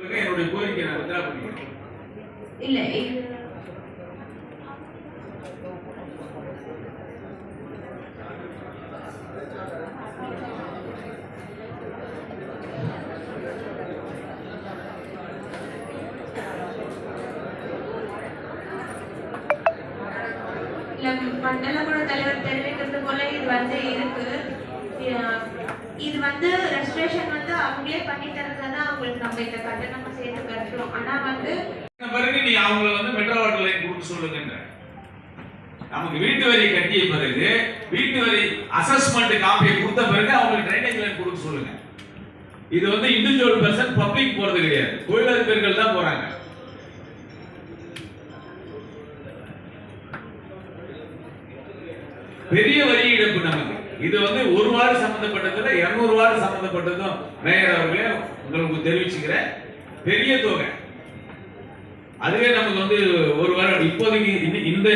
என்னுடைய கோரிக்கை நான் வித்ரா பண்ணிக்கிறேன் இல்லை இல்ல மண்டல தலைவர் தெரிவிக்கிறது போல இது வந்து இருக்கு. இது வந்து ரெஜிஸ்ட்ரேஷன் வந்து அவங்களே பண்ணி தரதுதான் அவங்களுக்கு நம்ம இந்த கட்டணம் சேர்த்து கட்டுறோம் ஆனா வந்து பிறகு நீ அவங்கள வந்து மெட்ரோ வாட்டர் லைன் கொடுக்க சொல்லுங்கன்ற. நமக்கு வீட்டு வரி கட்டிய பிறகு வீட்டு வரி அசஸ்மெண்ட் காப்பியை கொடுத்த பிறகு அவங்களுக்கு ட்ரைனேஜ் லைன் கொடுக்க சொல்லுங்க. இது வந்து இண்டிவிஜுவல் பர்சன் பப்ளிக் போறது கிடையாது. தொழிலதிபர்கள் தான் போறாங்க. பெரிய வரி இழப்பு நமக்கு. இது வந்து ஒரு வாரம் சம்பந்தப்பட்டதுல இருநூறு வாரம் சம்பந்தப்பட்டதும் மேயர் அவர்களே உங்களுக்கு தெரிவிச்சுக்கிறேன். பெரிய தொகை. அதுவே நமக்கு வந்து ஒரு வாரம் இப்போதைக்கு இந்த